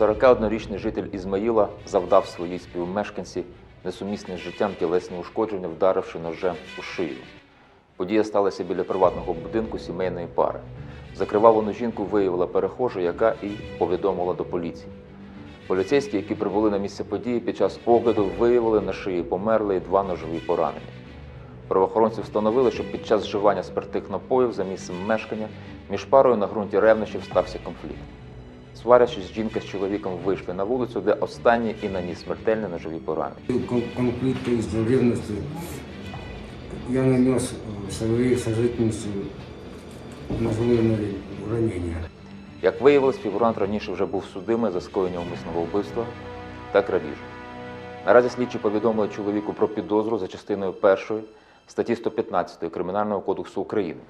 41-річний житель Ізмаїла завдав своїй співмешканці несумісне з життям тілесні ушкодження, вдаривши ножем у шию. Подія сталася біля приватного будинку сімейної пари. Закривавлену жінку виявила перехожа, яка і повідомила до поліції. Поліцейські, які прибули на місце події, під час огляду виявили на шиї померлої два ножові поранення. Правоохоронці встановили, що під час вживання спиртних напоїв за місцем мешкання між парою на ґрунті ревнощів стався конфлікт. Сварячись, жінка з чоловіком вийшли на вулицю, де останній і наніс смертельні ножові поранення. Кон- Конфликт из-за ревности. Я нанес э, своей сожительнице ножевые ранения. Як виявилось, фігурант раніше вже був судимий за скоєння умисного вбивства та крадіжу. Наразі слідчі повідомили чоловіку про підозру за частиною першої статті 115 Кримінального кодексу України.